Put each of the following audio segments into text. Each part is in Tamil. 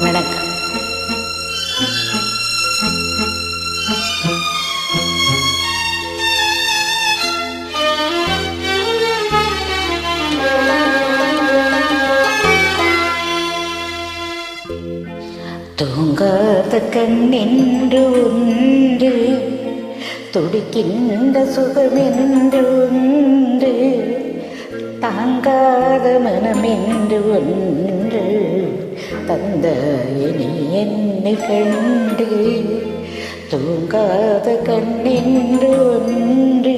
வணக்கம். தூங்காத கண்ணென்று ஒன்று துடிக்கின்ற சுகமென்று ஒன்று மனமென்று ஒன்று தந்த இனி என்னை கண்டு தூங்காத கண்ணென்று ஒன்று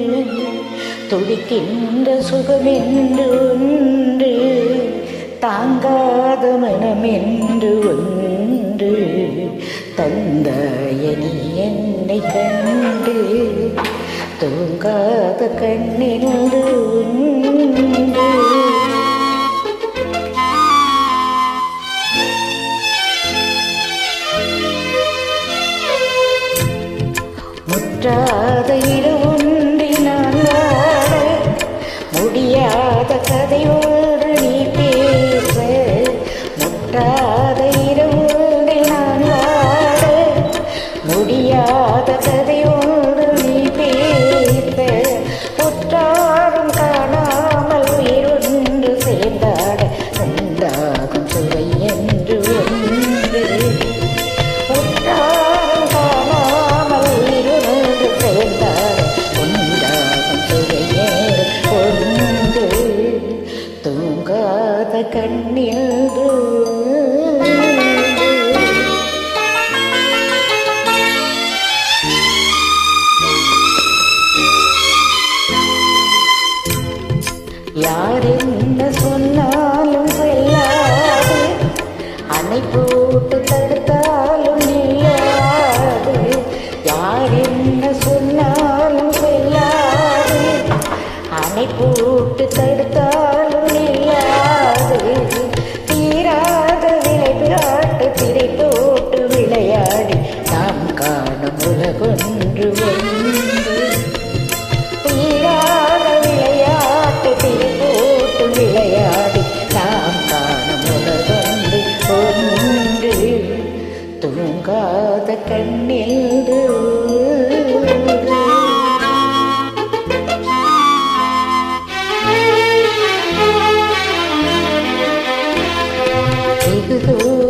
துடிக்கின்ற சுகமென்று ஒன்று தாங்காத மனமென்று ஒன்று தந்தாயனி என்னை கண்டு தூங்காத கண்ணென்று ஒன்று முற்றாத இரவுன்றி தூங்காத கண்ணில் யார் என்ன சொன்னாலும் செல்லாது. அணை போட்டு தடுத்தாலும் இல்லாது யார் என்ன சொன்னாலும் செல்லாது. அணை போ தூங்காத கண்ணில் வெகு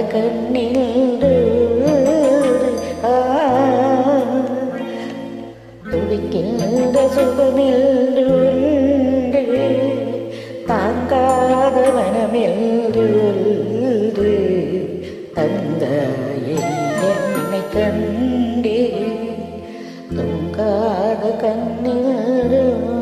தூங்காத துடிக்கின்ற சுகமென்று தாங்காத மனமென்று என்னை கண்டே தூங்காத கண்ணில்